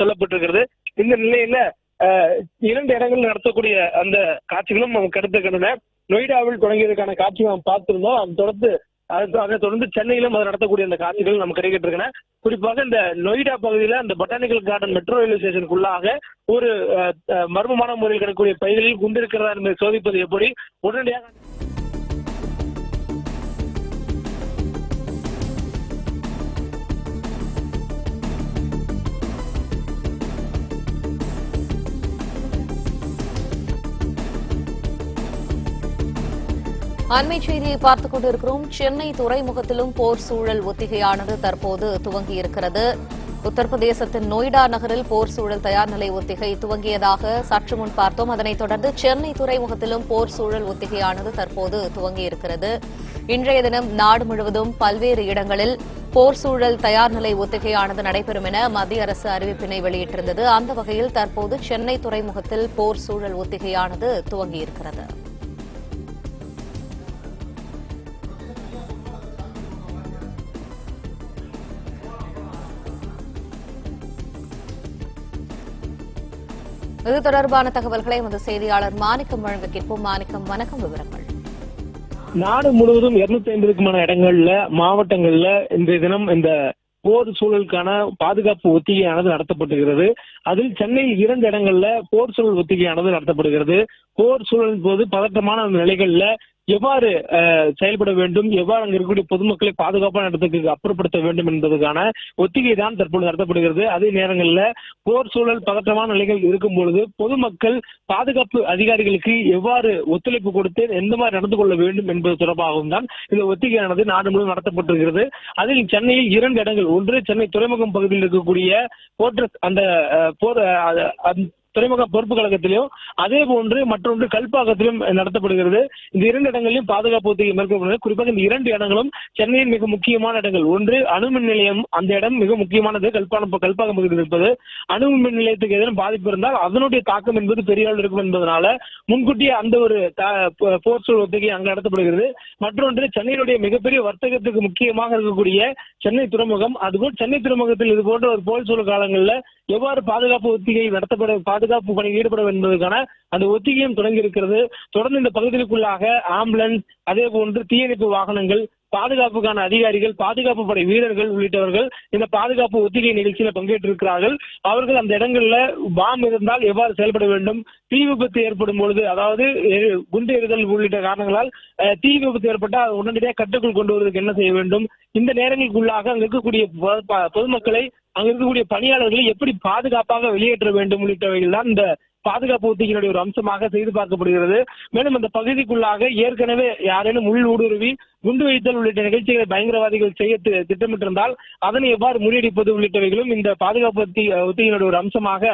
சொல்லப்பட்டிருக்கிறது. இந்த நிலையில இரண்டு இடங்கள் நடத்தக்கூடிய அந்த காட்சிகளும் நமக்கு கிடைத்திருக்கின்றன நொய்டாவில் தொடங்கியதற்கான காட்சி நாம் பார்த்திருந்தோம். அதை தொடர்ந்து அதை தொடர்ந்து சென்னையிலும் அது நடத்தக்கூடிய அந்த காட்சிகள் நமக்கு கிடைக்கிட்டு இருக்கன குறிப்பாக இந்த நொய்டா பகுதியில அந்த பொட்டானிக்கல் கார்டன் மெட்ரோ ரயில்வே ஸ்டேஷனுக்குள்ளாக ஒரு மர்மமான முறையில் கிடக்கக்கூடிய பகுதிகளில் குண்டு இருக்கிறதா என்பதை சோதிப்பது எப்படி? உடனடியாக அண்மை செய்தியை பார்த்துக் கொண்டிருக்கிறோம். சென்னை துறைமுகத்திலும் போர் சூழல் ஒத்திகையானது தற்போது துவங்கியிருக்கிறது. உத்தரப்பிரதேசத்தின் நொய்டா நகரில் போர் சூழல் தயார் நிலை ஒத்திகை துவங்கியதாக சற்று முன் பார்த்தோம். அதனைத் தொடர்ந்து சென்னை துறைமுகத்திலும் போர் சூழல் ஒத்திகையானது தற்போது துவங்கியிருக்கிறது. இன்றைய தினம் நாடு முழுவதும் பல்வேறு இடங்களில் போர் சூழல் தயார் நிலை ஒத்திகையானது நடைபெறும் என மத்திய அரசு அறிவிப்பினை வெளியிட்டிருந்தது. அந்த வகையில் தற்போது சென்னை துறைமுகத்தில் போர் சூழல் ஒத்திகையானது துவங்கியிருக்கிறது. இது தொடர்பான தகவல்களை எமது செய்தியாளர் மாணிக்கம் வழங்க கேட்போம் மாணிக்கம் வணக்கம் விவரங்கள். நாடு முழுவதும் இருநூத்தி ஐம்பதுக்குமான இடங்கள்ல மாவட்டங்கள்ல இன்றைய தினம் இந்த போர் சூழலுக்கான பாதுகாப்பு ஒத்திகையானது நடத்தப்படுகிறது அதில் சென்னையில் இரண்டு இடங்கள்ல போர் சூழல் ஒத்திகையானது நடத்தப்படுகிறது. போர் சூழலின் போது பதட்டமான நிலைகள்ல எவ்வாறு செயல்பட வேண்டும்? எவ்வாறு அங்க இருக்கக்கூடிய பொதுமக்களை பாதுகாப்பான இடத்துக்கு அப்புறப்படுத்த வேண்டும் என்பதற்கான ஒத்திகை தான் தற்போது நடத்தப்படுகிறது. அதே நேரங்களில் போர் சூழல் பதற்றமான நிலைகள் இருக்கும் பொழுது பொதுமக்கள் பாதுகாப்பு அதிகாரிகளுக்கு எவ்வாறு ஒத்துழைப்பு கொடுத்து எந்த மாதிரி நடந்து கொள்ள வேண்டும் என்பது தொடர்பாகவும் தான் இந்த ஒத்திகையானது நாடு முழுவதும் நடத்தப்பட்டிருக்கிறது. அதில் சென்னையில் இரண்டு இடங்கள். ஒன்று சென்னை துறைமுகம் பகுதியில் இருக்கக்கூடிய போர்ட்ரஸ் அந்த போர் துறைமுக பொறுப்பு கழகத்திலும் அதே போன்று மற்றொன்று கல்பாக்கத்திலும் நடத்தப்படுகிறது. இந்த இரண்டு இடங்களிலும் பாதுகாப்பு ஒத்திகை மேற்கொள்ளப்படுகிறது. குறிப்பாக இந்த இரண்டு இடங்களும் சென்னையின் மிக முக்கியமான இடங்கள். ஒன்று அணுமின் நிலையம். அந்த இடம் மிக முக்கியமானது. கல்பான கல்பாக்கம் பகுதியில் இருப்பது. அணுமின் நிலையத்துக்கு எதிரும் பாதிப்பு இருந்தால் அதனுடைய தாக்கம் என்பது பெரிய அளவில் இருக்கும் என்பதனால முன்கூட்டியே அந்த ஒரு போர் ஒத்திகை அங்கு நடத்தப்படுகிறது. மற்றொன்று சென்னையினுடைய மிகப்பெரிய வர்த்தகத்துக்கு முக்கியமாக இருக்கக்கூடிய சென்னை துறைமுகம். அதுபோல் சென்னை துறைமுகத்தில் இது போன்ற ஒரு போர் சூழல் காலங்களில் எவ்வாறு பாதுகாப்பு ஒத்திகை நடத்தப்பட பாதுகாப்பு பணியில் ஈடுபட என்பதற்கான அந்த ஒத்திகையும் தொடங்கி இருக்கிறது. தொடர்ந்து இந்த பகுதிகளுக்குள்ளாக ஆம்புலன்ஸ் அதே போன்று தீயணைப்பு வாகனங்கள் பாதுகாப்புக்கான அதிகாரிகள் பாதுகாப்பு படை வீரர்கள் உள்ளிட்டவர்கள் இந்த பாதுகாப்பு ஒத்திகை நிகழ்ச்சியில பங்கேற்றிருக்கிறார்கள். அவர்கள் அந்த இடங்கள்ல பாம் இருந்தால் எவ்வாறு செயல்பட வேண்டும்? தீ விபத்து ஏற்படும் பொழுது அதாவது குண்டு எறிதல் உள்ளிட்ட காரணங்களால் தீ விபத்து ஏற்பட்டால் உடனடியாக கட்டுக்குள் கொண்டு வருவதற்கு என்ன செய்ய வேண்டும்? இந்த நேரங்களுக்குள்ளாக அங்க இருக்கக்கூடிய பொ- பொதுமக்களை அங்க இருக்கக்கூடிய பணியாளர்களை எப்படி பாதுகாப்பாக வெளியேற்ற வேண்டும் உள்ளிட்டவைகள் தான் இந்த பாதுகாப்பு ஒத்திகையினுடைய ஒரு அம்சமாக செய்து பார்க்கப்படுகிறது. மேலும் அந்த பகுதிக்குள்ளாக ஏற்கனவே யாரேனும் உள் ஊடுருவி குண்டு வைத்தல் உள்ளிட்ட நிகழ்ச்சிகளை பயங்கரவாதிகள் செய்ய திட்டமிட்டிருந்தால் அதனை எவ்வாறு முறியடிப்பது உள்ளிட்டவைகளும் இந்த பாதுகாப்பு ஒத்திகையினுடைய ஒரு அம்சமாக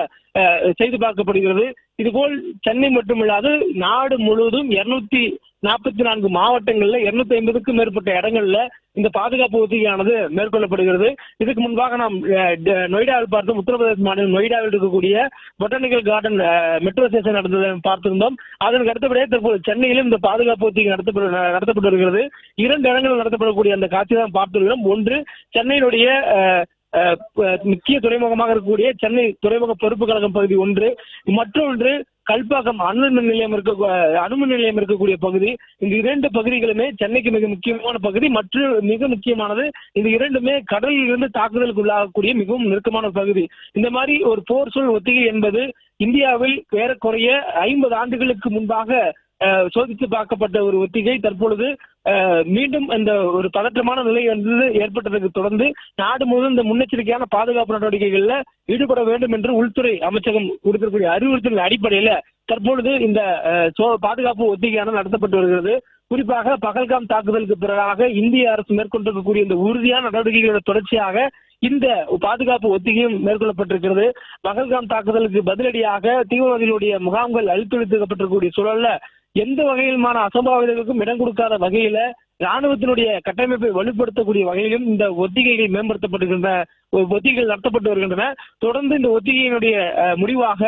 செய்து பார்க்கப்படுகிறது. இதுபோல் சென்னை மட்டுமில்லாது நாடு முழுவதும் இருநூத்தி நாற்பத்தி நான்கு மாவட்டங்கள்ல இருநூத்தி ஐம்பதுக்கும் மேற்பட்ட இடங்கள்ல இந்த பாதுகாப்பு ஒத்திகையானது மேற்கொள்ளப்படுகிறது. இதுக்கு முன்பாக நாம் அஹ், நொய்டாவில் பார்த்தோம். உத்தரப்பிரதேச மாநிலம் நொய்டாவில் இருக்கக்கூடிய பொட்டானிக்கல் கார்டன் மெட்ரோ ஸ்டேஷன் நடந்ததை பார்த்திருந்தோம். அதற்கு அடுத்தபடியாக தற்போது சென்னையிலும் இந்த பாதுகாப்பு ஒத்திகை நடத்தப்பட்டு நடத்தப்பட்டு வருகிறது. இரண்டு இடங்களில் நடத்தப்படக்கூடிய அந்த காட்சி தான் பார்த்துள்ளோம் ஒன்று சென்னையினுடைய அஹ், முக்கிய துறைமுகமாக இருக்கக்கூடிய சென்னை துறைமுக பொறுப்பு கழகம் பகுதி ஒன்று. மற்றொன்று கல்பாக்கம் அணுமின் நிலையம் இருக்க அணுமின் நிலையம் இருக்கக்கூடிய பகுதி. இந்த இரண்டு பகுதிகளுமே சென்னைக்கு மிக முக்கியமான பகுதி. மற்றும் மிக முக்கியமானது இந்த இரண்டுமே கடலில் இருந்து தாக்குதலுக்கு உள்ளாகக்கூடிய மிகவும் நெருக்கமான பகுதி. இந்த மாதிரி ஒரு போர் சூழல் ஒத்திகை என்பது இந்தியாவில் ஏறக்குறைய ஐம்பது ஆண்டுகளுக்கு முன்பாக சோதித்து பார்க்கப்பட்ட ஒரு ஒத்திகை. தற்பொழுது மீண்டும் இந்த ஒரு பதற்றமான நிலை வந்து ஏற்பட்டதற்கு தொடர்ந்து நாடு முழுவதும் இந்த முன்னெச்சரிக்கையான பாதுகாப்பு நடவடிக்கைகள்ல ஈடுபட வேண்டும் என்று உள்துறை அமைச்சகம் கொடுத்திருக்கக்கூடிய அறிவுறுத்தல் அடிப்படையில தற்பொழுது இந்த சோ- பாதுகாப்பு ஒத்திகையான நடத்தப்பட்டு வருகிறது. குறிப்பாக பகல்காம் தாக்குதலுக்கு பிறகாக இந்திய அரசு மேற்கொண்டிருக்கக்கூடிய இந்த உறுதியான நடவடிக்கைகளோட தொடர்ச்சியாக இந்த பாதுகாப்பு ஒத்திகையும் மேற்கொள்ளப்பட்டிருக்கிறது. பகல்காம் தாக்குதலுக்கு பதிலடியாக தீவிரவாதிகளுடைய முகாம்கள் அழித்தொழித்துக்கப்பட்டிருக்கக்கூடிய சூழல்ல எந்த வகையிலுமான அசம்பாவிதங்களுக்கும் இடம் கொடுக்காத வகையில ராணுவத்தினுடைய கட்டமைப்பை வலுப்படுத்தக்கூடிய வகையிலும் இந்த ஒத்திகைகள் மேம்படுத்தப்படுகின்ற ஒத்திகைகள் நடத்தப்பட்டு வருகின்றன. தொடர்ந்து இந்த ஒத்திகையினுடைய முடிவாக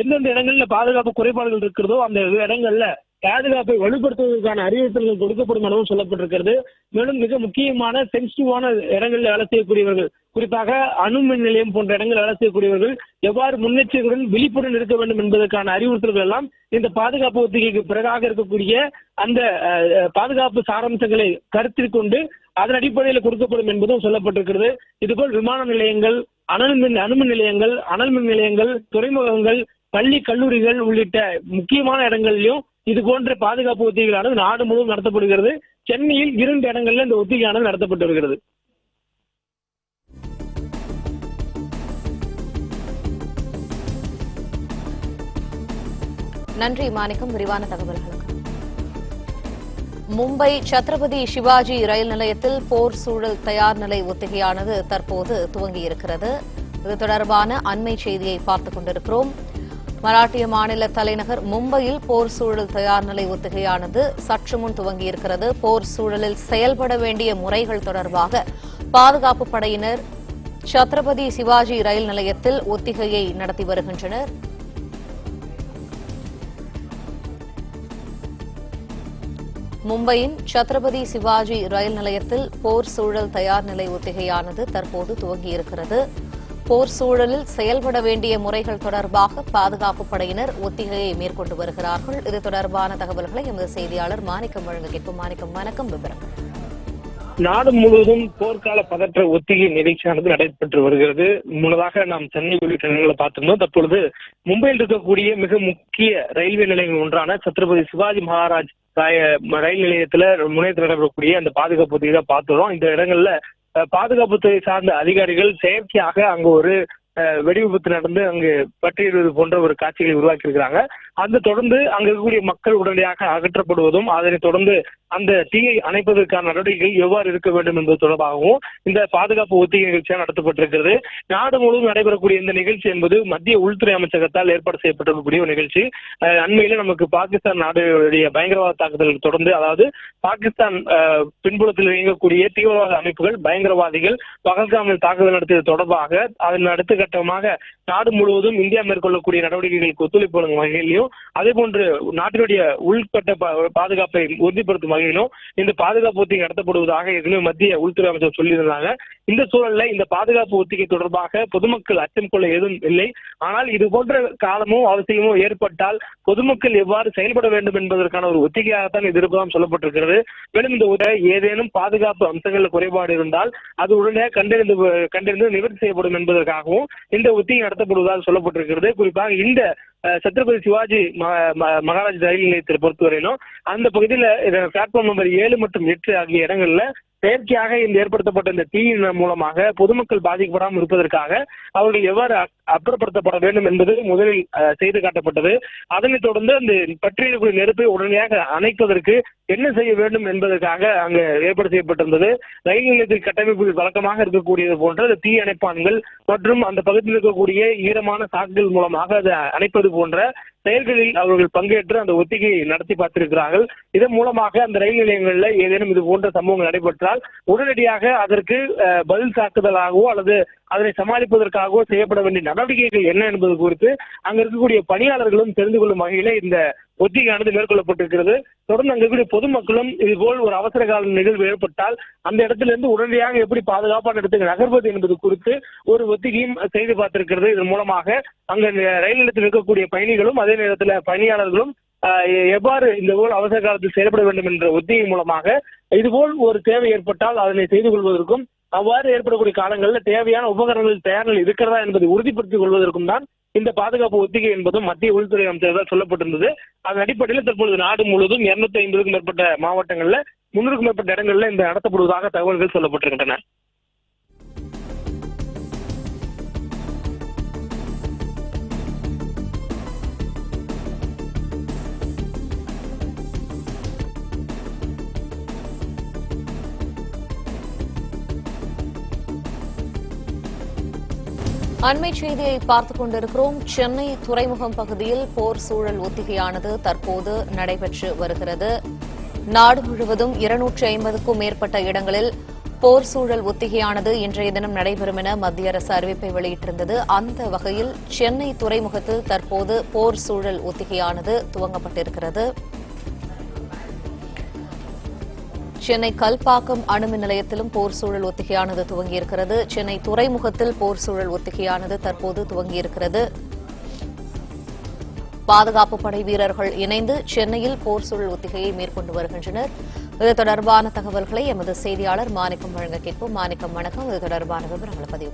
எந்தெந்த இடங்கள்ல பாதுகாப்பு குறைபாடுகள் இருக்கிறதோ அந்த இடங்கள்ல பாதுகாப்பை வலுப்படுத்துவதற்கான அறிவுறுத்தல்கள் கொடுக்கப்படும் எனவும் சொல்லப்பட்டிருக்கிறது. மேலும் மிக முக்கியமான சென்சிட்டிவான இடங்களில் வேலை செய்யக்கூடியவர்கள் குறிப்பாக அணு மின் நிலையம் போன்ற இடங்களில் வேலை செய்யக்கூடியவர்கள் எவ்வாறு முன்னெச்சரிக்கையுடன் விழிப்புடன் இருக்க வேண்டும் என்பதற்கான அறிவுறுத்தல்கள் எல்லாம் இந்த பாதுகாப்பு ஒத்திகைக்கு பிறகாக இருக்கக்கூடிய அந்த பாதுகாப்பு சாராம்சங்களை கருத்தில் கொண்டு அதன் அடிப்படையில் கொடுக்கப்படும் என்பதும் சொல்லப்பட்டிருக்கிறது. இதுபோல் விமான நிலையங்கள் அனல் மின் அணுமின் நிலையங்கள் அனல் மின் நிலையங்கள் துறைமுகங்கள் பள்ளி கல்லூரிகள் உள்ளிட்ட முக்கியமான இடங்களிலும் இது போன்ற பாதுகாப்பு ஒத்திகைகளானது நாடு முழுவதும் நடத்தப்படுகிறது. சென்னையில் இரண்டு இடங்களில் இந்த ஒத்திகையானது நடத்தப்பட்டு வருகிறது. நன்றி மாணிக்கம். விரிவான தகவல்களுக்கு. மும்பை சத்ரபதி சிவாஜி ரயில் நிலையத்தில் போர் சூழல் தயார் நிலை ஒத்திகையானது தற்போது துவங்கியிருக்கிறது. இது தொடர்பான அண்மை செய்தியை பார்த்துக் கொண்டிருக்கிறோம். மராட்டிய மாநில தலைநகர் மும்பையில் போர் சூழல் தயார் நிலை ஒத்திகையானது சற்று முன் துவங்கியிருக்கிறது. போர் சூழலில் செயல்பட வேண்டிய முறைகள் தொடர்பாக பாதுகாப்பு படையினர் சத்ரபதி சிவாஜி ரயில் நிலையத்தில் ஒத்திகையை நடத்தி வருகின்றனர். மும்பையின் சத்ரபதி சிவாஜி ரயில் நிலையத்தில் போர் சூழல் தயார் நிலை ஒத்திகையானது தற்போது துவங்கியிருக்கிறது. போர் சூழலில் செயல்பட வேண்டிய முறைகள் தொடர்பாக பாதுகாப்பு படையினர் ஒத்திகையை மேற்கொண்டு வருகிறார்கள். இது தொடர்பான தகவல்களை எமது செய்தியாளர் மாணிக்கம் வழங்க கேட்கும் மாணிக்கம் வணக்கம். விவரங்கள். நாடு முழுவதும் போர்க்கால பதற்ற ஒத்திகை நிகழ்ச்சியானது நடைபெற்று வருகிறது. முன்னதாக நாம் சென்னை உள்ளிட்ட இடங்களை பார்த்திருந்தோம். தற்பொழுது மும்பையில் இருக்கக்கூடிய மிக முக்கிய ரயில்வே நிலையங்கள் ஒன்றான சத்ரபதி சிவாஜி மகாராஜ் ராய- ரயில் நிலையத்துல முனையத்தில் நடைபெறக்கூடிய அந்த பாதுகாப்பு ஒத்திகை தான் பார்த்துறோம் இந்த இடங்கள்ல பாதுகாப்புத்துறை சார்ந்த அதிகாரிகள் செயற்கையாக அங்கு ஒரு வெடிவிபத்து வெடி விபத்து நடந்து அங்கு பற்றியிடுவது போன்ற ஒரு காட்சிகளை உருவாக்கி இருக்கிறாங்க அது தொடர்ந்து அங்க இருக்கக்கூடிய மக்கள் உடனடியாக அகற்றப்படுவதும் அதனைத் தொடர்ந்து அந்த தீயை அணைப்பதற்கான நடவடிக்கைகள் எவ்வாறு இருக்க வேண்டும் என்பது தொடர்பாகவும் இந்த பாதுகாப்பு ஒத்திகை நிகழ்ச்சியாக நடத்தப்பட்டிருக்கிறது. நாடு முழுவதும் நடைபெறக்கூடிய இந்த நிகழ்ச்சி என்பது மத்திய உள்துறை அமைச்சகத்தால் ஏற்பாடு செய்யப்பட்டிருக்கக்கூடிய ஒரு நிகழ்ச்சி. அண்மையில நமக்கு பாகிஸ்தான் நாடுடைய பயங்கரவாத தாக்குதலுக்கு தொடர்ந்து அதாவது பாகிஸ்தான் பின்புலத்தில் இயங்கக்கூடிய தீவிரவாத அமைப்புகள் பயங்கரவாதிகள் பகல்காமில் தாக்குதல் நடத்தியது தொடர்பாக அதன் அடுத்த கட்டமாக நாடு முழுவதும் இந்தியா மேற்கொள்ளக்கூடிய நடவடிக்கைகளுக்கு ஒத்துழைப்பு வழங்கும் வகையிலும் வகையிலும் அதே போன்று நாட்டினுடைய உள்கட்ட பாதுகாப்பை உறுதிப்படுத்தும் வகையிலும் இந்த பாதுகாப்பு ஒத்திகை நடத்தப்படுவதாக ஏற்கனவே மத்திய உள்துறை அமைச்சர் சொல்லியிருந்தாங்க. இந்த சூழல்ல இந்த பாதுகாப்பு ஒத்திகை தொடர்பாக பொதுமக்கள் அச்சம் கொள்ள எதுவும் இல்லை. ஆனால் இது போன்ற காலமும் அவசியமும் ஏற்பட்டால் பொதுமக்கள் எவ்வாறு செயல்பட வேண்டும் என்பதற்கான ஒரு ஒத்திகையாகத்தான் இது இருப்பதாம் சொல்லப்பட்டிருக்கிறது. மேலும் இந்த உரை ஏதேனும் பாதுகாப்பு அம்சங்கள்ல குறைபாடு இருந்தால் அது உடனே கண்டறிந்து கண்டறிந்து நிவர்த்தி செய்யப்படும் என்பதற்காகவும் இந்த ஒத்திகை நடத்தப்படுவதாக சொல்லப்பட்டிருக்கிறது. குறிப்பாக இந்த சத்ரபதி சிவாஜி ம- மகாராஜ் ரயில் நிலையத்தை பொறுத்தவரையிலும் அந்த பகுதியில பிளாட்ஃபார்ம் நம்பர் ஏழு மற்றும் எட்டு ஆகிய இடங்கள்ல செயற்கையாக இந்த ஏற்படுத்தப்பட்ட இந்த தீயின் மூலமாக பொதுமக்கள் பாதிக்கப்படாமல் இருப்பதற்காக அவர்கள் எவ்வாறு அப்புறப்படுத்தப்பட வேண்டும் என்பது முதலில் செய்து காட்டப்பட்டது. அதனைத் தொடர்ந்து அந்த பற்றியிருக்கூடிய நெருப்பை உடனடியாக அணைப்பதற்கு என்ன செய்ய வேண்டும் என்பதற்காக அங்கு ஏற்பாடு செய்யப்பட்டிருந்தது. ரயில் நிலையத்தில் கட்டமைப்புகள் வழக்கமாக இருக்கக்கூடியது போன்ற அந்த தீ அணைப்பான்கள் மற்றும் அந்த பகுதியில் இருக்கக்கூடிய ஈரமான சாக்குகள் மூலமாக அதை அணைப்பது போன்ற செயல்களில் அவர்கள் பங்கேற்று அந்த ஒத்திகையை நடத்தி பார்த்திருக்கிறார்கள். இதன் மூலமாக அந்த ரயில் நிலையங்களில் ஏதேனும் இது போன்ற சம்பவங்கள் நடைபெற்றால் உடனடியாக அதற்கு அஹ், பதில் தாக்குதலாகவோ அல்லது அதனை சமாளிப்பதற்காகவோ செய்யப்பட வேண்டிய நடவடிக்கைகள் என்ன என்பது குறித்து அங்க இருக்கக்கூடிய பணியாளர்களும் தெரிந்து கொள்ளும் வகையில இந்த ஒத்திகையானது மேற்கொள்ளப்பட்டிருக்கிறது. தொடர்ந்து அங்க இருக்கக்கூடிய பொதுமக்களும் இதுபோல் ஒரு அவசர கால நிகழ்வு ஏற்பட்டால் அந்த இடத்துல இருந்து உடனடியாக எப்படி பாதுகாப்பான இடத்துக்கு நகர்வது என்பது குறித்து ஒரு ஒத்திகையும் செய்து பார்த்திருக்கிறது. இதன் மூலமாக அங்க ரயில் நிலையத்தில் இருக்கக்கூடிய பயணிகளும் அதே நேரத்தில் பணியாளர்களும் எ- எவ்வாறு இந்த போல் அவசர காலத்தில் செயல்பட வேண்டும் என்ற ஒத்திகை மூலமாக இதுபோல் ஒரு தேவை ஏற்பட்டால் அதனை செய்து கொள்வதற்கும் அவ்வாறு ஏற்படக்கூடிய காலங்களில் தேவையான உபகரணங்கள் தயார் இருக்கிறதா என்பதை உறுதிப்படுத்திக் கொள்வதற்கும் தான் இந்த பாதுகாப்பு ஒத்திகை என்பதும் மத்திய உள்துறை அமைச்சர் சொல்லப்பட்டிருந்தது. அதன் அடிப்படையில் தற்பொழுது நாடு முழுவதும் இருநூத்தி ஐம்பதுக்கும் மேற்பட்ட மாவட்டங்கள்ல முன்னூறுக்கும் மேற்பட்ட இடங்கள்ல இந்த நடத்தப்படுவதாக தகவல்கள் சொல்லப்பட்டிருக்கின்றன. அண்மை செய்தியை பார்த்துக் கொண்டிருக்கிறோம். சென்னை துறைமுகம் பகுதியில் போர் சூழல் ஒத்திகையானது தற்போது நடைபெற்று வருகிறது. நாடு முழுவதும் இருநூற்றி ஐம்பதுக்கும் மேற்பட்ட இடங்களில் போர் சூழல் ஒத்திகையானது இன்றைய தினம் நடைபெறும் என மத்திய அரசு அறிவிப்பை வெளியிட்டிருந்தது. அந்த வகையில் சென்னை துறைமுகத்தில் தற்போது போர் சூழல் ஒத்திகையானது துவங்கப்பட்டிருக்கிறது. சென்னை கல்பாக்கம் அணுமின் நிலையத்திலும் போர் சூழல் ஒத்திகையானது துவங்கியிருக்கிறது. சென்னை துறைமுகத்தில் போர் சூழல் ஒத்திகையானது தற்போது துவங்கியிருக்கிறது. பாதுகாப்பு படை வீரர்கள் இணைந்து சென்னையில் போர் சூழல் ஒத்திகையை மேற்கொண்டு வருகின்றனர். இது தொடர்பான தகவல்களை எமது செய்தியாளர் மாணிக்கம் வழங்க கேட்போம். மாணிக்கம் வணக்கம். இது தொடர்பான விவரங்களை பதிவு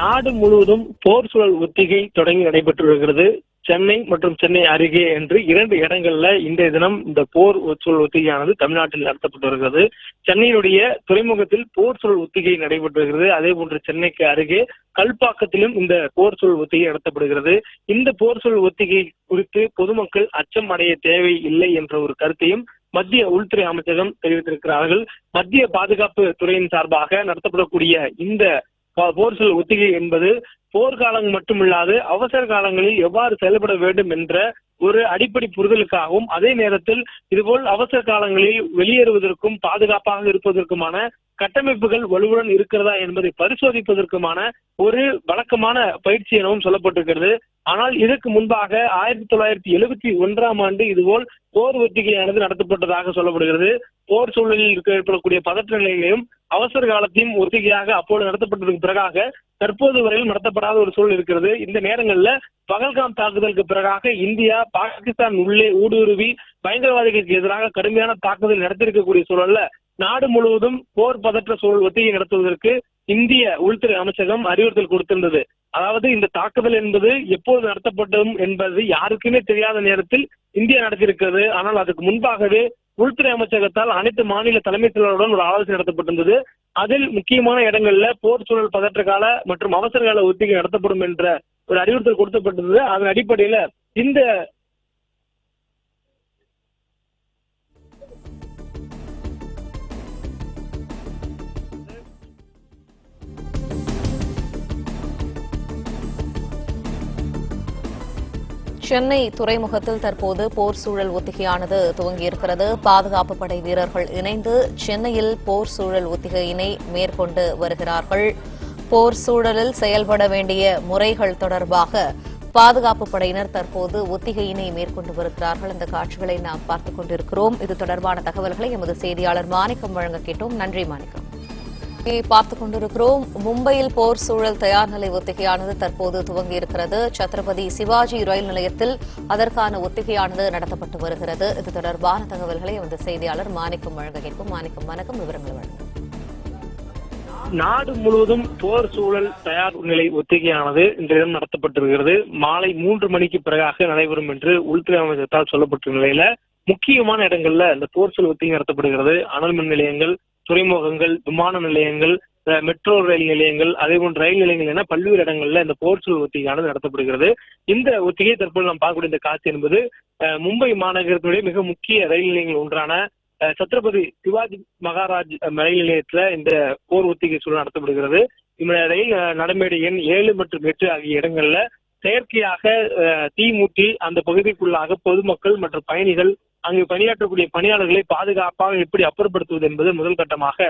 நாடு முழுவதும் போர் சூழல் ஒத்திகை தொடங்கி நடைபெற்று வருகிறது. சென்னை மற்றும் சென்னை அருகே என்று இரண்டு இடங்கள்ல இன்றைய தினம் இந்த போர் சூழல் ஒத்திகையானது தமிழ்நாட்டில் நடத்தப்பட்டு வருகிறது. சென்னையினுடைய துறைமுகத்தில் போர் சூழல் ஒத்திகை நடைபெற்று வருகிறது. அதே போன்று சென்னைக்கு அருகே கல்பாக்கத்திலும் இந்த போர் சூழல் ஒத்திகை நடத்தப்படுகிறது. இந்த போர் சூழல் ஒத்திகை குறித்து பொதுமக்கள் அச்சம் அடைய தேவை இல்லை என்ற ஒரு கருத்தையும் மத்திய உள்துறை அமைச்சகம் தெரிவித்திருக்கிறார்கள். மத்திய பாதுகாப்பு துறையின் சார்பாக நடத்தப்படக்கூடிய இந்த போர்சல் ஒத்திகை என்பது போர்க்காலம் மட்டுமில்லாது அவசர காலங்களில் எவ்வாறு செயல்பட வேண்டும் என்ற ஒரு அடிப்படை புரிதலுக்காகவும் அதே நேரத்தில் இதுபோல் அவசர காலங்களில் வெளியேறுவதற்கும் பாதுகாப்பாக இருப்பதற்குமான கட்டமைப்புகள் வலுவுடன் இருக்கிறதா என்பதை பரிசோதிப்பதற்குமான ஒரு வழக்கமான பயிற்சி எனவும் சொல்லப்பட்டிருக்கிறது. ஆனால் இதற்கு முன்பாக ஆயிரத்தி தொள்ளாயிரத்தி எழுபத்தி ஒன்றாம் ஆண்டு இதுபோல் போர் ஒத்திகையானது நடத்தப்பட்டதாக சொல்லப்படுகிறது. போர் சூழலில் இருக்க ஏற்படக்கூடிய பதற்ற நிலைகளையும் அவசர காலத்தையும் ஒத்திகையாக அப்போது நடத்தப்பட்டதற்கு பிறகாக தற்போது வரையில் நடத்தப்படாத ஒரு சூழல் இருக்கிறது. இந்த நேரங்களில் பகல்காம் தாக்குதலுக்கு பிறகாக இந்தியா பாகிஸ்தான் உள்ளே ஊடுருவி பயங்கரவாதிகளுக்கு எதிராக கடுமையான தாக்குதல் நடத்தியிருக்கக்கூடிய சூழல்ல நாடு முழுவதும் போர் பதற்ற சூழல் ஒத்திகை நடத்துவதற்கு இந்திய உள்துறை அமைச்சகம் அறிவுறுத்தல் கொடுத்திருந்தது. அதாவது இந்த தாக்குதல் என்பது எப்போது நடத்தப்படும் என்பது யாருக்குமே தெரியாத நேரத்தில் இந்தியா நடத்தியிருக்கிறது. ஆனால் அதுக்கு முன்பாகவே உள்துறை அமைச்சகத்தால் அனைத்து மாநில தலைமை செயலருடன் ஒரு ஆலோசனை நடத்தப்பட்டிருந்தது. அதில் முக்கியமான இடங்கள்ல போர் சூழல் பதற்ற கால மற்றும் அவசர கால ஒத்திகை நடத்தப்படும் என்ற ஒரு அறிவுறுத்தல் கொடுக்கப்பட்டிருந்தது அதன் அடிப்படையில இந்த சென்னை துறைமுகத்தில் தற்போது போர் சூழல் ஒத்திகையானது துவங்கியிருக்கிறது. பாதுகாப்பு படை வீரர்கள் இணைந்து சென்னையில் போர் சூழல் ஒத்திகையினை மேற்கொண்டு வருகிறார்கள். போர் சூழலில் செயல்பட வேண்டிய முறைகள் தொடர்பாக பாதுகாப்பு படையினர் தற்போது ஒத்திகையினை மேற்கொண்டு வருகிறார்கள். இந்த காட்சிகளை நாம் பார்த்துக் கொண்டிருக்கிறோம். இது தொடர்பான தகவல்களை எமது செய்தியாளர் மாணிக்கம் வழங்க கேட்டோம். நன்றி மாணிக்கம். செய்தியை பார்த்துக் கொண்டிருக்கிறோம். மும்பையில் போர் சூழல் தயார் நிலை ஒத்திகையானது தற்போது துவங்கியிருக்கிறது. சத்ரபதி சிவாஜி ரயில் நிலையத்தில் அதற்கான ஒத்திகையானது நடத்தப்பட்டு வருகிறது. இது தொடர்பான தகவல்களை எமது செய்தியாளர் மாணிக்கம் வழங்க கேட்போம் மாணிக்கம் வணக்கம். விவரங்கள் வழங்கும். நாடு முழுவதும் போர் சூழல் தயார் நிலை ஒத்திகையானது இன்றைய நடத்தப்பட்டிருக்கிறது. மாலை மூன்று மணிக்கு பிறகாக நடைபெறும் என்று உள்துறை அமைச்சகத்தால் சொல்லப்பட்ட நிலையில முக்கியமான இடங்கள்ல இந்த போர் சூழல் ஒத்திகை நடத்தப்படுகிறது. அனல் மின் நிலையங்கள் துறைமுகங்கள் விமான நிலையங்கள் மெட்ரோ ரயில் நிலையங்கள் அதே போன்ற ரயில் நிலையங்கள் என பல்வேறு இடங்கள்ல இந்த போர் ஒத்திகையானது நடத்தப்படுகிறது. இந்த ஒத்திகை தற்போது நாம் பார்க்கக்கூடிய இந்த காட்சி என்பது மும்பை மாநகரத்தினுடைய மிக முக்கிய ரயில் நிலையங்கள் ஒன்றான சத்ரபதி சிவாஜி மகாராஜ் ரயில் நிலையத்துல இந்த போர் ஒத்திகை சூழல் நடத்தப்படுகிறது. இந்த ரயில் நடைமேடை எண் ஏழு மற்றும் எட்டு ஆகிய இடங்கள்ல செயற்கையாக தீ மூட்டி அந்த பகுதிக்குள்ளாக பொதுமக்கள் மற்றும் பயணிகள் அங்கு பணியாற்றக்கூடிய பணியாளர்களை பாதுகாப்பாக எப்படி அப்புறப்படுத்துவது என்பது முதல் கட்டமாக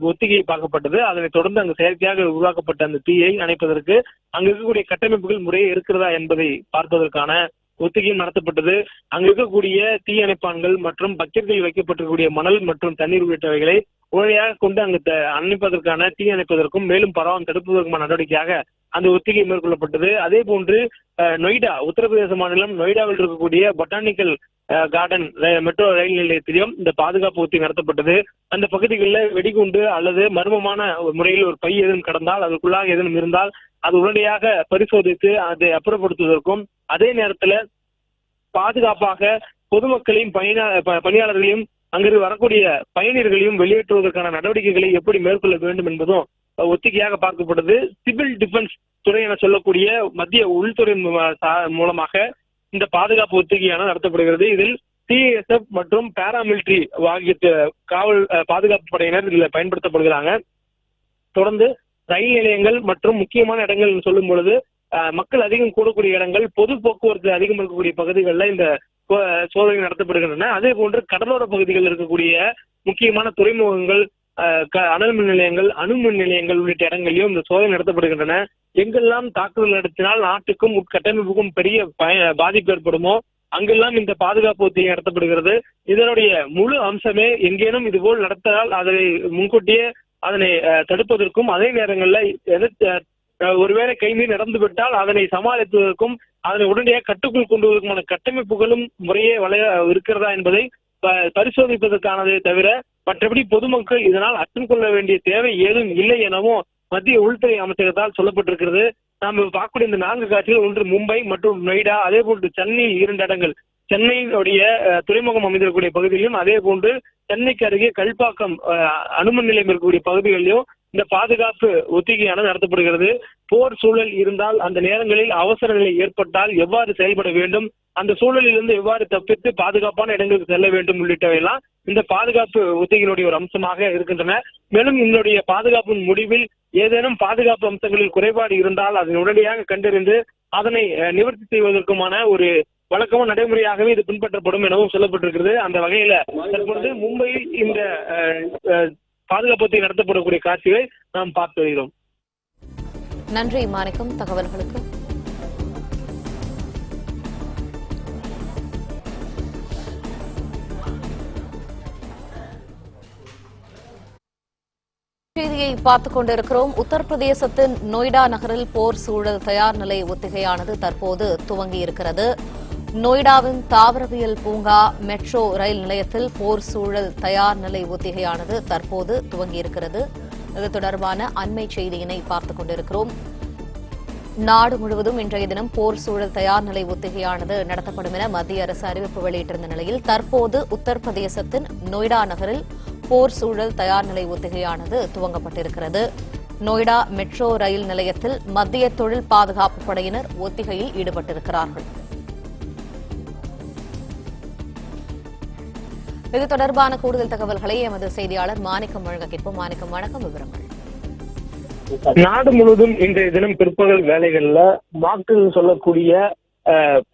ஒத்திகை பார்க்கப்பட்டது. அதனைத் தொடர்ந்து அங்கு செயற்கையாக உருவாக்கப்பட்ட அந்த தீயை அணைப்பதற்கு அங்கு இருக்கக்கூடிய கட்டமைப்புகள் முறையே இருக்கிறதா என்பதை பார்ப்பதற்கான ஒத்திகையும் நடத்தப்பட்டது. அங்கு இருக்கக்கூடிய தீ அணைப்பான்கள் மற்றும் பக்கெட்டில் வைக்கப்பட்டிருக்கக்கூடிய மணல் மற்றும் தண்ணீர் உள்ளிட்டவைகளை உழையாக கொண்டு அங்கு த- அணைப்பதற்கான தீ அணைப்பதற்கும் மேலும் பரவாமல் தடுப்பதற்குமான நடவடிக்கையாக அந்த ஒத்திகை மேற்கொள்ளப்பட்டது. அதே போன்று நொய்டா உத்தரப்பிரதேச மாநிலம் நொய்டாவில் இருக்கக்கூடிய பொட்டானிக்கல் கார்டன் மெட்ரோ ரயில் நிலையத்திலும் இந்த பாதுகாப்பு ஒத்தி நடத்தப்பட்டது. அந்த பகுதிகளில் வெடிகுண்டு அல்லது மர்மமான ஒரு முறையில் ஒரு பை எதுவும் கடந்தால் அதற்குள்ளாக எதுவும் இருந்தால் அது உடனடியாக பரிசோதித்து அதை அப்புறப்படுத்துவதற்கும் அதே நேரத்துல பாதுகாப்பாக பொதுமக்களையும் பயண- ப- பணியாளர்களையும் அங்கிருந்து வரக்கூடிய பயணிகளையும் வெளியேற்றுவதற்கான நடவடிக்கைகளை எப்படி மேற்கொள்ள வேண்டும் என்பதும் ஒத்திகையாக பார்க்கப்பட்டது சிவில் டிஃபென்ஸ் துறை என சொல்லக்கூடிய மத்திய உள்துறை சா- மூலமாக இந்த பாதுகாப்பு ஒத்திகையான நடத்தப்படுகிறது. இதில் சிஎஸ்எஃப் மற்றும் பாராமிலிட்டரி ஆகிய காவல் பாதுகாப்பு படையினர் இதில் பயன்படுத்தப்படுகிறாங்க. தொடர்ந்து ரயில் நிலையங்கள் மற்றும் முக்கியமான இடங்கள் சொல்லும் பொழுது மக்கள் அதிகம் கூடக்கூடிய இடங்கள் பொது போக்குவரத்து அதிகம் இருக்கக்கூடிய பகுதிகளில் இந்த சோ- சோதனை நடத்தப்படுகின்றன. அதே போன்று கடலோர பகுதிகளில் இருக்கக்கூடிய முக்கியமான துறைமுகங்கள் அனல் மின் நிலையங்கள் அணு மின் நிலையங்கள் உள்ளிட்ட இடங்களிலும் இந்த சோதனை நடத்தப்படுகின்றன. எங்கெல்லாம் தாக்குதல் நடத்தினால் நாட்டுக்கும் உட்கட்டமைப்புக்கும் பெரிய பய- பாதிப்பு ஏற்படுமோ அங்கெல்லாம் இந்த பாதுகாப்பு ஒத்திகை நடத்தப்படுகிறது. இதனுடைய முழு அம்சமே எங்கேனும் இதுபோல் நடத்தால் அதை முன்கூட்டியே அதனை தடுப்பதற்கும் அதே நேரங்களில் ஒருவேளை கைமீறி நடந்து விட்டால் அதனை சமாளிப்பதற்கும் அதனை உடனடியாக கட்டுக்குள் கொண்டு வருவதற்குமான கட்டமைப்புகளும் முறையே வளைய இருக்கிறதா என்பதை ப- பரிசோதிப்பதற்கானதே தவிர மற்றபடி பொதுமக்கள் இதனால் அச்சம் கொள்ள வேண்டிய தேவை ஏதும் இல்லை எனவும் மத்திய உள்துறை அமைச்சகத்தால் சொல்லப்பட்டிருக்கிறது. நாம் பார்க்கக்கூடிய இந்த நான்கு காட்சிகள் ஒன்று மும்பை மற்றும் நொய்டா அதே போன்று சென்னையில் இரண்டு இடங்கள். சென்னையினுடைய துறைமுகம் அமைந்திருக்கக்கூடிய பகுதியிலும் அதே போன்று சென்னைக்கு அருகே கல்பாக்கம் அனுமன் நிலையம் இருக்கக்கூடிய பகுதிகளிலும் இந்த பாதுகாப்பு ஒத்திகையானது நடத்தப்படுகிறது. போர் சூழல் இருந்தால் அந்த நேரங்களில் அவசர நிலை ஏற்பட்டால் எவ்வாறு செயல்பட வேண்டும்? அந்த சூழலிலிருந்து எவ்வாறு தப்பித்து பாதுகாப்பான இடங்களுக்கு செல்ல வேண்டும் உள்ளிட்டவையெல்லாம் இந்த பாதுகாப்பு உத்திகளுடைய ஒரு அம்சமாக இருக்கின்றன. மேலும் இதனுடைய பாதுகாப்பின் முடிவில் ஏதேனும் பாதுகாப்பு அம்சங்களில் குறைபாடு இருந்தால் அதனை உடனடியாக கண்டறிந்து அதனை நிவர்த்தி செய்வதற்குமான ஒரு வழக்கமும் நடைமுறையாகவே இது பின்பற்றப்படும் எனவும் சொல்லப்பட்டிருக்கிறது. அந்த வகையில தற்பொழுது மும்பையில் இந்த பாதுகாப்பு நடத்தப்படக்கூடிய காட்சிகளை நாம் பார்த்து வருகிறோம். நன்றி மாணிக்கம். தகவல்களுக்கு செய்தியை பார்த்துக் கொண்டிருக்கிறோம். உத்தரப்பிரதேசத்தின் நொய்டா நகரில் போர் சூழல் தயார் நிலை ஒத்திகையானது தற்போது துவங்கியிருக்கிறது. நொய்டாவின் தாவரவியல் பூங்கா மெட்ரோ ரயில் நிலையத்தில் போர் சூழல் தயார் நிலை ஒத்திகையானது தற்போது துவங்கியிருக்கிறது. இது தொடர்பான அண்மை செய்தியினை பார்த்துக் கொண்டிருக்கிறோம். நாடு முழுவதும் இன்றைய தினம் போர் சூழல் தயார் நிலை ஒத்திகையானது நடத்தப்படும் என மத்திய அரசு அறிவிப்பு வெளியிட்டிருந்த நிலையில் தற்போது உத்தரப்பிரதேசத்தின் நொய்டா நகரில் போர் சூழல் தயார் நிலை ஒத்திகையானது துவங்கப்பட்டிருக்கிறது. நொய்டா மெட்ரோ ரயில் நிலையத்தில் மத்திய தொழில் பாதுகாப்பு படையினர் ஒத்திகையில் ஈடுபட்டிருக்கிறார்கள். இது தொடர்பான கூடுதல் தகவல்களை எமது செய்தியாளர் மாணிக்கம் வழங்க கேட்போம் மாணிக்கம் வணக்கம் விவரங்கள். நாடு முழுவதும் இன்றைய தினம் பிற்பகல் வேலைகள்ல வாக்கு சொல்லக்கூடிய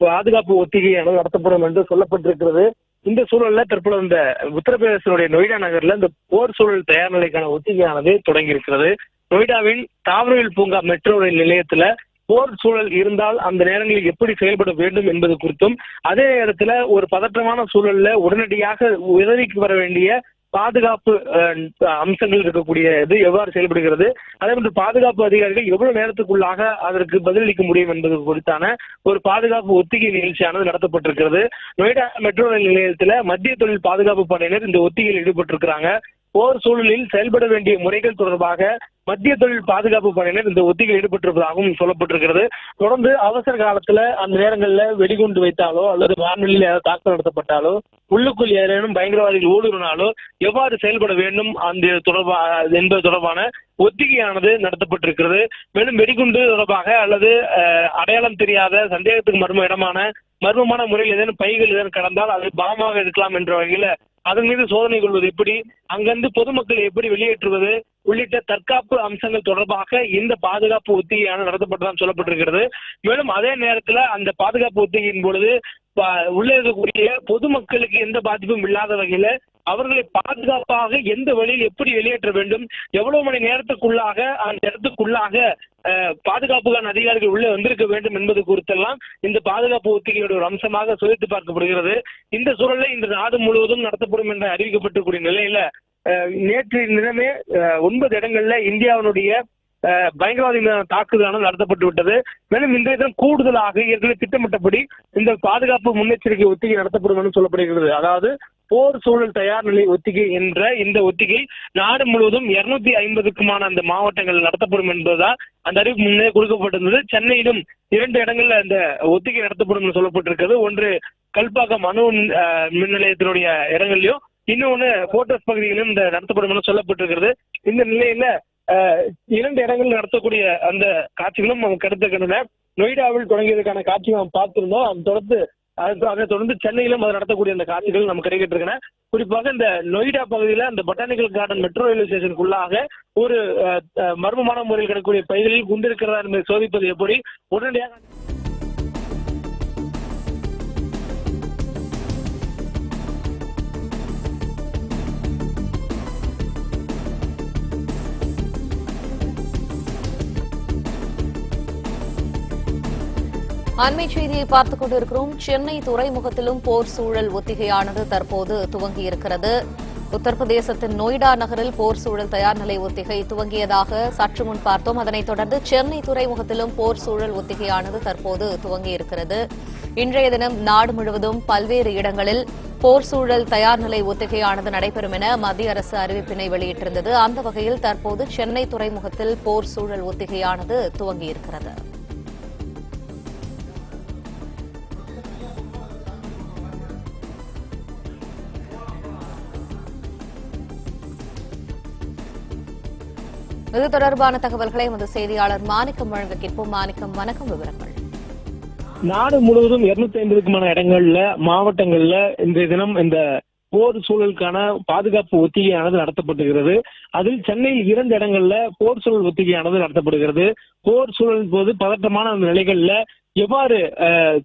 பாதுகாப்பு ஒத்திகையானது நடத்தப்படும் என்று சொல்லப்பட்டிருக்கிறது. இந்த சூழல்ல தற்போது இந்த உத்தரப்பிரதேசனுடைய நொய்டா நகர்ல இந்த போர் சூழல் தயார் நிலைக்கான ஒத்திகையானது தொடங்கி இருக்கிறது நொய்டாவின் தாவரவியல் பூங்கா மெட்ரோ ரயில் நிலையத்துல போர் சூழல் இருந்தால் அந்த நேரங்களில் எப்படி செயல்பட வேண்டும் என்பது குறித்தும் அதே நேரத்துல ஒரு பதற்றமான சூழல்ல உடனடியாக உதவிக்கு வர வேண்டிய பாதுகாப்பு அம்சங்கள் இருக்கக்கூடிய இது எவ்வாறு செயல்படுகிறது? அதே போன்று பாதுகாப்பு அதிகாரிகள் எவ்வளவு நேரத்துக்குள்ளாக அதற்கு பதிலளிக்க முடியும் என்பது குறித்தான ஒரு பாதுகாப்பு ஒத்திகை நிகழ்ச்சியானது நடத்தப்பட்டிருக்கிறது. நொய்டா மெட்ரோ ரயில் நிலையத்தில் மத்திய தொழில் பாதுகாப்பு படையினர் இந்த ஒத்திகையில் ஈடுபட்டிருக்கிறாங்க. போர் சூழலில் செயல்பட வேண்டிய முறைகள் தொடர்பாக மத்திய தொழில் பாதுகாப்பு படையினர் இந்த ஒத்திகை ஈடுபட்டிருப்பதாகவும் சொல்லப்பட்டிருக்கிறது. தொடர்ந்து அவசர காலத்துல அந்த நேரங்களில் வெடிகுண்டு வைத்தாலோ அல்லது வான்வெளியில் ஏதாவது தாக்குதல் நடத்தப்பட்டாலோ உள்ளுக்குள் ஏதேனும் பயங்கரவாதிகள் ஊடுருவினாலோ எவ்வாறு செயல்பட வேண்டும் அந்த தொடர்பா என்பது தொடர்பான ஒத்திகையானது நடத்தப்பட்டிருக்கிறது. மேலும் வெடிகுண்டு தொடர்பாக அல்லது அடையாளம் தெரியாத சந்தேகத்துக்கு மர்ம இடமான மர்மமான முறையில் ஏதேனும் பைகள் ஏதேனும் கடந்தால் அது பாமாக இருக்கலாம் என்ற வகையில அதன் மீது சோதனை கொள்வது எப்படி? அங்கிருந்து பொதுமக்களை எப்படி வெளியேற்றுவது? உள்ளிட்ட தற்காப்பு அம்சங்கள் தொடர்பாக இந்த பாதுகாப்பு ஒத்திகையான நடத்தப்பட்டதாக சொல்லப்பட்டிருக்கிறது. மேலும் அதே நேரத்துல அந்த பாதுகாப்பு ஒத்திகையின் பொழுது உள்ளே இருக்கக்கூடிய பொதுமக்களுக்கு எந்த பாதிப்பும் இல்லாத வகையில அவர்களை பாதுகாப்பாக எந்த வழியில் எப்படி வெளியேற்ற வேண்டும் எவ்வளவு மணி நேரத்துக்குள்ளாக அந்த இடத்துக்குள்ளாக அஹ், பாதுகாப்புக்கான அதிகாரிகள் உள்ளே வந்திருக்க வேண்டும் என்பது குறித்தெல்லாம் இந்த பாதுகாப்பு ஒத்திகையோட ஒரு அம்சமாக சோதித்து பார்க்கப்படுகிறது. இந்த சூழலில் இந்த நாடு முழுவதும் நடத்தப்படும் என்று அறிவிக்கப்பட்டிருக்கூடிய நிலையில அஹ், நேற்று தினமே அஹ், ஒன்பது இடங்கள்ல இந்தியாவினுடைய அஹ், பயங்கரவாதி மீதான நடத்தப்பட்டு விட்டது. மேலும் இன்றைய தினம் கூடுதலாக ஏற்கனவே திட்டமிட்டபடி இந்த பாதுகாப்பு முன்னெச்சரிக்கை ஒத்திகை நடத்தப்படும் என்று சொல்லப்படுகிறது. அதாவது போர் சூழல் தயார் நிலை ஒத்திகை என்ற இந்த ஒத்திகை நாடு முழுவதும் இருநூத்தி ஐம்பதுக்குமான அந்த மாவட்டங்கள் நடத்தப்படும் என்பதுதான் அந்த அறிவிப்பு முன்னே கொடுக்கப்பட்டிருந்தது. சென்னையிலும் இரண்டு இடங்கள்ல அந்த ஒத்திகை நடத்தப்படும் என்று சொல்லப்பட்டிருக்கிறது. ஒன்று கல்பாக்கம் அணு மின் நிலையத்தினுடைய இடங்கள்லயும் இன்னொன்னு போட்டோஸ் பகுதிகளிலும் இந்த நடத்தப்படும் என சொல்லப்பட்டிருக்கிறது. இந்த நிலையில இரண்டு இடங்கள் நடத்தக்கூடிய அந்த காட்சிகளும் நமக்கு கிடைத்திருக்கின்றன நொய்டாவில் தொடங்கியதுக்கான காட்சி நாம் பார்த்திருந்தோம். அதை தொடர்ந்து அது- அதை தொடர்ந்து சென்னையிலும் அது நடத்தக்கூடிய அந்த காட்சிகள் நமக்கு கிடைக்கின்றன குறிப்பாக இந்த நொய்டா பகுதியில அந்த பொட்டானிக்கல் கார்டன் மெட்ரோ ரயில்வே ஸ்டேஷனுக்குள்ளாக ஒரு மர்மமான முறையில் கிடக்கக்கூடிய பயிர்களில் குண்டு இருக்கிறதா என்பதை சோதிப்பது எப்படி? உடனடியாக அண்மை செய்தியை பார்த்துக் கொண்டிருக்கிறோம். சென்னை துறைமுகத்திலும் போர் சூழல் ஒத்திகையானது தற்போது துவங்கியிருக்கிறது உத்தரப்பிரதேசத்தின் நொய்டா நகரில் போர் சூழல் தயார் நிலை ஒத்திகை துவங்கியதாக சற்று முன் பார்த்தோம். அதனைத் தொடர்ந்து சென்னை துறைமுகத்திலும் போர் சூழல் ஒத்திகையானது தற்போது துவங்கியிருக்கிறது இன்றைய தினம் நாடு முழுவதும் பல்வேறு இடங்களில் போர் சூழல் தயார் நிலை ஒத்திகையானது நடைபெறும் என மத்திய அரசு அறிவிப்பினை வெளியிட்டிருந்தது. அந்த வகையில் தற்போது சென்னை துறைமுகத்தில் போர் சூழல் ஒத்திகையானது துவங்கியிருக்கிறது. இது தொடர்பான தகவல்களை எமது செய்தியாளர் மாணிக்கம் வழங்க கேட்போம். மாணிக்கம் வணக்கம் விவரங்கள். நாடு முழுவதும் இருநூத்தி ஐம்பதுக்குமான இடங்கள்ல மாவட்டங்கள்ல இந்த தினம் இந்த போர் சூழலுக்கான பாதுகாப்பு ஒத்திகையானது நடத்தப்படுகிறது அதில் சென்னையில் இரண்டு இடங்கள்ல போர் சூழல் ஒத்திகையானது நடத்தப்படுகிறது. போர் சூழலின் போது பதட்டமான அந்த நிலைகள்ல எவ்வாறு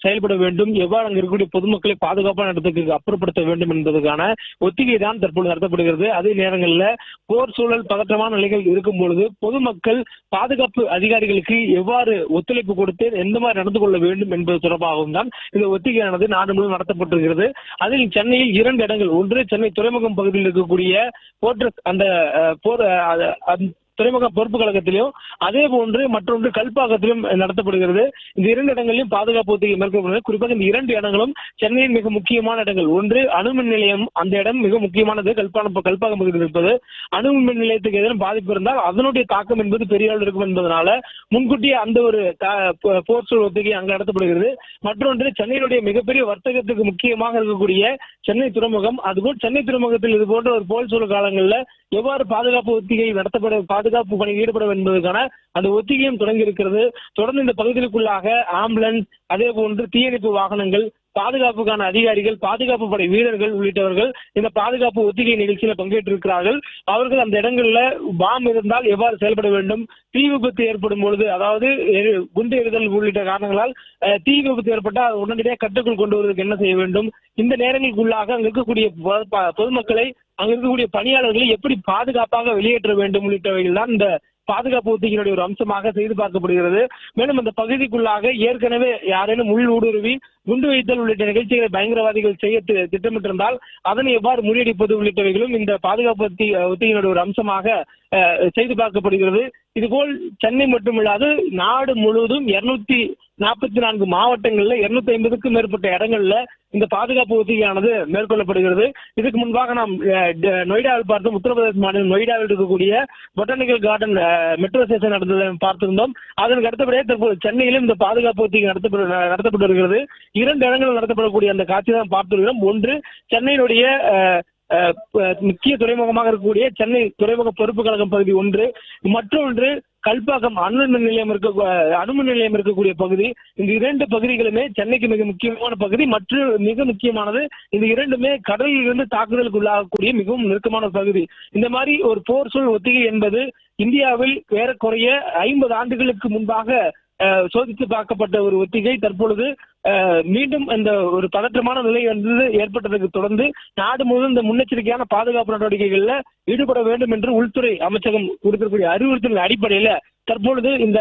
செயல்பட வேண்டும்? எவ்வாறு அங்க இருக்கக்கூடிய பொதுமக்களை பாதுகாப்பான இடத்துக்கு அப்புறப்படுத்த வேண்டும் என்பதற்கான ஒத்திகை தான் தற்போது நடத்தப்படுகிறது. அதே நேரங்களில் போர் சூழல் பதற்றமான நிலைகள் இருக்கும் பொழுது பொதுமக்கள் பாதுகாப்பு அதிகாரிகளுக்கு எவ்வாறு ஒத்துழைப்பு கொடுத்து எந்த மாதிரி நடந்து கொள்ள வேண்டும் என்பது தொடர்பாகவும் தான் இந்த ஒத்திகையானது நாடு முழுவதும் நடத்தப்பட்டிருக்கிறது. அதில் சென்னையில் இரண்டு இடங்கள். ஒன்று சென்னை துறைமுகம் பகுதியில் இருக்கக்கூடிய போர்ட்ரஸ் அந்த போர் துறைமுக பொறுப்பு கழகத்திலும் அதே போன்று மற்றொன்று கல்பாக்கத்திலும் நடத்தப்படுகிறது. இந்த இரண்டு இடங்களிலும் பாதுகாப்பு ஒத்திகை மேற்கொள்ளப்படுகிறது. குறிப்பாக இந்த இரண்டு இடங்களும் சென்னையின் மிக முக்கியமான இடங்கள். ஒன்று அணுமின் நிலையம். அந்த இடம் மிக முக்கியமானது. கல்பான கல்பாக்கம் பகுதியில் இருப்பது. அணுமின் நிலையத்துக்கு எதிரும் பாதிப்பு இருந்தால் அதனுடைய தாக்கம் என்பது பெரிய அளவில் இருக்கும் என்பதனால முன்கூட்டியே அந்த ஒரு தா- போர் ஒத்திகை அங்கு நடத்தப்படுகிறது. மற்றொன்று சென்னையினுடைய மிகப்பெரிய வர்த்தகத்துக்கு முக்கியமாக இருக்கக்கூடிய சென்னை துறைமுகம். அதுபோல் சென்னை துறைமுகத்தில் இது போன்ற ஒரு போர் சூழல் காலங்களில் எவ்வாறு பாதுகாப்பு ஒத்திகை நடத்தப்பட பாதுகாப்பு பணியில் ஈடுபட என்பதற்கான அந்த ஒத்திகையும் தொடங்கி இருக்கிறது. தொடர்ந்து இந்த பகுதிகளுக்குள்ளாக ஆம்புலன்ஸ் அதே போன்று தீயணைப்பு வாகனங்கள் பாதுகாப்புக்கான அதிகாரிகள் பாதுகாப்பு படை வீரர்கள் உள்ளிட்டவர்கள் இந்த பாதுகாப்பு ஒத்திகை நிகழ்ச்சியில பங்கேற்றிருக்கிறார்கள். அவர்கள் அந்த இடங்கள்ல பாம் இருந்தால் எவ்வாறு செயல்பட வேண்டும்? தீ விபத்து ஏற்படும் பொழுது அதாவது குண்டு எறிதல் உள்ளிட்ட காரணங்களால் தீ விபத்து ஏற்பட்டால் அதை உடனடியாக கட்டுக்குள் கொண்டு வருவதற்கு என்ன செய்ய வேண்டும்? இந்த நேரங்களுக்குள்ளாக அங்க இருக்கக்கூடிய பொதுமக்களை அங்க இருக்கக்கூடிய பணியாளர்களை எப்படி பாதுகாப்பாக வெளியேற்ற வேண்டும்? உள்ளிட்டவைகள் தான் இந்த பாதுகாப்பு ஒத்திகையினுடைய ஒரு அம்சமாக செய்து பார்க்கப்படுகிறது. மேலும் அந்த பகுதிக்குள்ளாக ஏற்கனவே யாரேனும் உள் ஊடுருவி குண்டு வைத்தல் உள்ளிட்ட நிகழ்ச்சிகளை பயங்கரவாதிகள் செய்ய திட்டமிட்டிருந்தால் அதனை எவ்வாறு முறியடிப்பது உள்ளிட்டவைகளும் இந்த பாதுகாப்பு ஒத்தி ஒரு அம்சமாக அஹ், செய்து பார்க்கப்படுகிறது. இதுபோல் சென்னை மட்டுமில்லாது நாடு முழுவதும் இருநூத்தி நாற்பத்தி நான்கு மாவட்டங்கள்ல இருநூத்தி ஐம்பதுக்கும் மேற்பட்ட இடங்கள்ல இந்த பாதுகாப்பு ஒத்திகையானது மேற்கொள்ளப்படுகிறது. இதுக்கு முன்பாக நாம் நொய்டாவில் பார்த்தோம். உத்தரப்பிரதேச மாநிலம் நொய்டாவில் இருக்கக்கூடிய பொட்டானிக்கல் கார்டன் மெட்ரோ ஸ்டேஷன் நடந்ததை பார்த்திருந்தோம். அதற்கு அடுத்தபடியே தற்போது சென்னையிலும் இந்த பாதுகாப்பு ஒத்திகை நடத்தப்படு நடத்தப்பட்டு வருகிறது. இரண்டு இடங்களில் நடத்தப்படக்கூடிய அந்த காட்சி தான் பார்த்துள்ளோம் ஒன்று சென்னையினுடைய முக்கிய துறைமுகமாக இருக்கக்கூடிய சென்னை துறைமுக பொறுப்பு கழகம் பகுதி ஒன்று மற்றொன்று கல்பாக்கம் அணுமின் நிலையம் இருக்க அணுமின் நிலையம் இருக்கக்கூடிய பகுதி. இந்த இரண்டு பகுதிகளுமே சென்னைக்கு மிக முக்கியமான பகுதி. மற்றும் மிக முக்கியமானது இந்த இரண்டுமே கடலில் இருந்து தாக்குதலுக்கு உள்ளாகக்கூடிய மிகவும் நெருக்கமான பகுதி. இந்த மாதிரி ஒரு போர் சூழ் ஒத்திகை என்பது இந்தியாவில் ஏறக்குறைய ஐம்பது ஆண்டுகளுக்கு முன்பாக சோதித்து பார்க்கப்பட்ட ஒரு ஒத்திகை. தற்பொழுது மீண்டும் அந்த ஒரு பதற்றமான நிலை வந்து ஏற்பட்டதற்கு தொடர்ந்து நாடு முழுவதும் இந்த முன்னெச்சரிக்கையான பாதுகாப்பு நடவடிக்கைகள்ல ஈடுபட வேண்டும் என்று உள்துறை அமைச்சகம் கொடுக்கக்கூடிய அறிவுறுத்தல் அடிப்படையில தற்பொழுது இந்த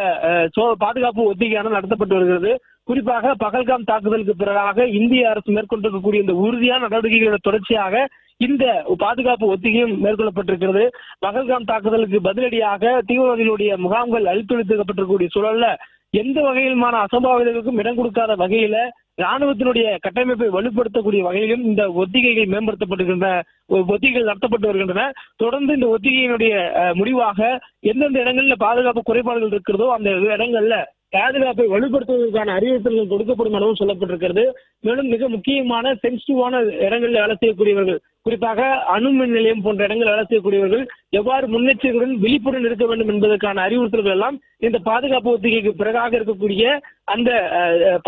சோ- பாதுகாப்பு ஒத்திகையான நடத்தப்பட்டு வருகிறது. குறிப்பாக பகல்காம் தாக்குதலுக்கு பிறகாக இந்திய அரசு மேற்கொண்டிருக்கக்கூடிய இந்த உறுதியான நடவடிக்கைகளோட தொடர்ச்சியாக இந்த பாதுகாப்பு ஒத்திகையும் மேற்கொள்ளப்பட்டிருக்கிறது. பகல்காம் தாக்குதலுக்கு பதிலடியாக தீவிரவாதிகளுடைய முகாம்கள் அழித்தொழிக்கப்பட்டிருக்கக்கூடிய சூழல்ல எந்த வகையிலுமான அசம்பாவிதங்களுக்கும் இடம் கொடுக்காத வகையில ராணுவத்தினுடைய கட்டமைப்பை வலுப்படுத்தக்கூடிய வகையிலும் இந்த ஒத்திகைகள் மேம்படுத்தப்படுகின்றன ஒ- ஒத்திகைகள் நடத்தப்பட்டு வருகின்றன. தொடர்ந்து இந்த ஒத்திகையினுடைய முடிவாக எந்தெந்த இடங்கள்ல பாதுகாப்பு குறைபாடுகள் இருக்கிறதோ அந்த இடங்கள்ல பாதுகாப்பை வலுப்படுத்துவதற்கான அறிவுறுத்தல்கள் கொடுக்கப்படும் எனவும் சொல்லப்பட்டிருக்கிறது. மேலும் மிக முக்கியமான சென்சிட்டிவான இடங்களில் வேலை செய்யக்கூடியவர்கள் குறிப்பாக அணுமின் நிலையம் போன்ற இடங்கள் வேலை செய்யக்கூடியவர்கள் எவ்வாறு முன்னெச்சரிக்கையுடன் விழிப்புடன் இருக்க வேண்டும் என்பதற்கான அறிவுறுத்தல்கள் எல்லாம் இந்த பாதுகாப்பு ஒத்திகைக்கு பிறகாக இருக்கக்கூடிய அந்த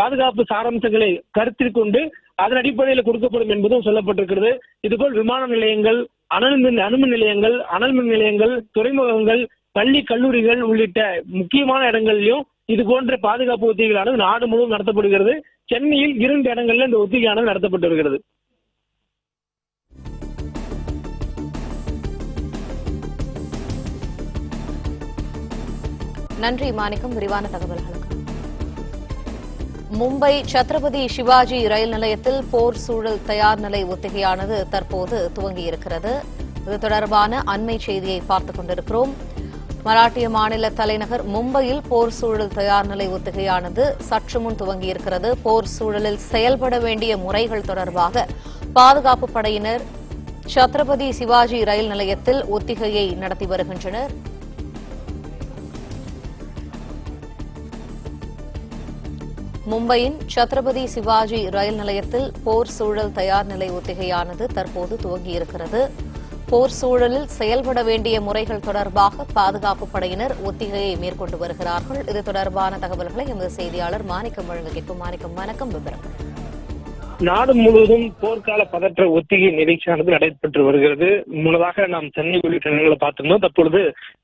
பாதுகாப்பு சாராம்சங்களை கருத்தில் கொண்டு அதன் அடிப்படையில் கொடுக்கப்படும் என்பதும் சொல்லப்பட்டிருக்கிறது. இதுபோல் விமான நிலையங்கள் அனல் மின் அணுமின் நிலையங்கள் அனல் மின் நிலையங்கள் துறைமுகங்கள் பள்ளி கல்லூரிகள் உள்ளிட்ட முக்கியமான இடங்களிலும் இது போன்ற பாதுகாப்பு ஒத்திகைகளானது நாடு முழுவதும் நடத்தப்படுகிறது. சென்னையில் இரண்டு இடங்கள்ல இந்த ஒத்திகையானது நடத்தப்பட்டு வருகிறது. நன்றி மாணிக்கம். விரிவான தகவல்களுக்கு. மும்பை சத்ரபதி சிவாஜி ரயில் நிலையத்தில் போர் சூழல் தயார் நிலை ஒத்திகையானது தற்போது துவங்கியிருக்கிறது. இது தொடர்பான அண்மை செய்தியை பார்த்துக் கொண்டிருக்கிறோம். மராட்டிய மாநில தலைநகர் மும்பையில் போர் சூழல் தயார் நிலை ஒத்திகையானது சற்று முன் துவங்கியிருக்கிறது. போர் சூழலில் செயல்பட வேண்டிய முறைகள் தொடர்பாக பாதுகாப்பு படையினர் சத்ரபதி சிவாஜி ரயில் நிலையத்தில் ஒத்திகையை நடத்தி வருகின்றனர். மும்பையின் சத்ரபதி சிவாஜி ரயில் நிலையத்தில் போர் சூழல் தயார் நிலை ஒத்திகையானது தற்போது துவங்கியிருக்கிறது. போர் சூழலில் செயல்பட வேண்டிய முறைகள் தொடர்பாக பாதுகாப்பு படையினர் ஒத்திகையை மேற்கொண்டு வருகிறார்கள். இது தொடர்பான தகவல்களை எமது செய்தியாளர் மாணிக்கம் வழங்க கேட்கும் மாணிக்கம் வணக்கம் விவரம். நாடு முழுவதும் போர்க்கால பதற்ற ஒத்திகை நிகழ்ச்சியானது நடைபெற்று வருகிறது. முன்னதாக நாம் சென்னை உள்ளிட்ட இடங்களை பார்த்திருந்தோம். தற்பொழுது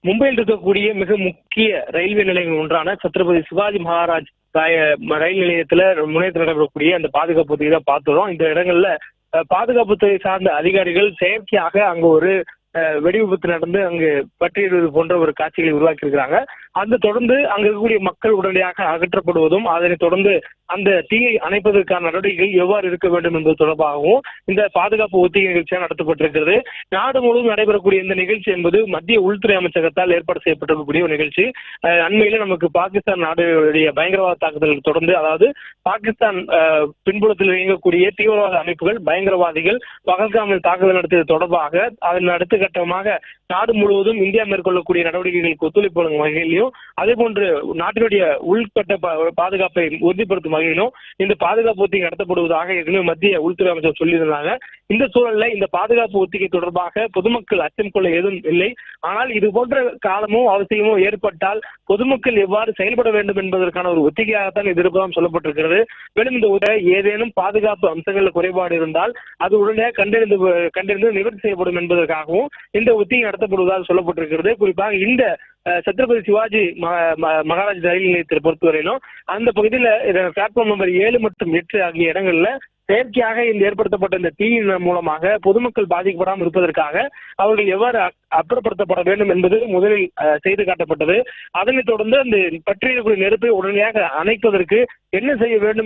மும்பையில் இருக்கக்கூடிய மிக முக்கிய ரயில்வே நிலையங்கள் ஒன்றான சத்ரபதி சிவாஜி மகாராஜ் ரயில் நிலையத்துல முனையத்தில் நடைபெறக்கூடிய அந்த பாதுகாப்பு ஒத்திகை தான் பார்த்துறோம். இந்த இடங்கள்ல அஹ், பாதுகாப்புத்துறை சார்ந்த அதிகாரிகள் செயற்கையாக அங்க ஒரு அஹ், வெடி விபத்து நடந்து அங்கு பற்றியிடுவது போன்ற ஒரு காட்சிகளை உருவாக்கி இருக்கிறாங்க அது தொடர்ந்து அங்க இருக்கக்கூடிய மக்கள் உடனடியாக அகற்றப்படுவதும் அதனை தொடர்ந்து அந்த தீயை அணைப்பதற்கான நடவடிக்கைகள் எவ்வாறு இருக்க வேண்டும் என்பது தொடர்பாகவும் இந்த பாதுகாப்பு ஒத்திகை நிகழ்ச்சியாக நடத்தப்பட்டிருக்கிறது. நாடு முழுவதும் நடைபெறக்கூடிய இந்த நிகழ்ச்சி என்பது மத்திய உள்துறை அமைச்சகத்தால் ஏற்பாடு செய்யப்பட்டிருக்கக்கூடிய ஒரு நிகழ்ச்சி. அண்மையில நமக்கு பாகிஸ்தான் நாடுடைய பயங்கரவாத தாக்குதல் தொடர்ந்து அதாவது பாகிஸ்தான் பின்புலத்தில் இயங்கக்கூடிய தீவிரவாத அமைப்புகள் பயங்கரவாதிகள் பகல்காமில் தாக்குதல் நடத்தியது தொடர்பாக அதன் அடுத்த கட்டமாக நாடு முழுவதும் இந்தியா மேற்கொள்ளக்கூடிய நடவடிக்கைகளுக்கு ஒத்துழைப்பு வழங்கும் வகையிலும் அதே போன்று நாட்டினுடைய உள்கட்ட பாதுகாப்பை உறுதிப்படுத்தும் வகையிலும் இந்த பாதுகாப்பு ஒத்திகை நடத்தப்படுவதாக ஏற்கனவே மத்திய உள்துறை அமைச்சர் சொல்லியிருந்தாங்க. இந்த சூழல்ல இந்த பாதுகாப்பு ஒத்திகை தொடர்பாக பொதுமக்கள் அச்சம் கொள்ள எதுவும் இல்லை. ஆனால் இது போன்ற காலமும் அவசியமும் ஏற்பட்டால் பொதுமக்கள் எவ்வாறு செயல்பட வேண்டும் என்பதற்கான ஒரு ஒத்திகையாகத்தான் இது இருப்பதாம் சொல்லப்பட்டிருக்கிறது. மேலும் இந்த உதவி ஏதேனும் பாதுகாப்பு அம்சங்களில் குறைபாடு இருந்தால் அது உடனே கண்டறிந்து கண்டறிந்து நிவர்த்தி செய்யப்படும் என்பதற்காகவும் இந்த ஒத்திகை நடத்தப்படுவதாக சொல்லப்பட்டிருக்கிறது. குறிப்பாக இந்த சத்ரபதி சிவாஜி மகாராஜ் ரயில் நிலையத்தை பொறுத்தவரையிலும் அந்த பகுதியில பிளாட்ஃபார்ம் நம்பர் ஏழு மற்றும் எட்டு ஆகிய இடங்கள்ல செயற்கையாக இந்த ஏற்படுத்தப்பட்ட இந்த தீயின் மூலமாக பொதுமக்கள் பாதிக்கப்படாமல் இருப்பதற்காக அவர்கள் எவ்வாறு அப்புறப்படுத்தப்பட வேண்டும் என்பது முதலில் செய்து காட்டப்பட்டது. அதனைத் தொடர்ந்து அந்த பற்றிய நெருப்பை உடனடியாக அணைப்பதற்கு என்ன செய்ய வேண்டும்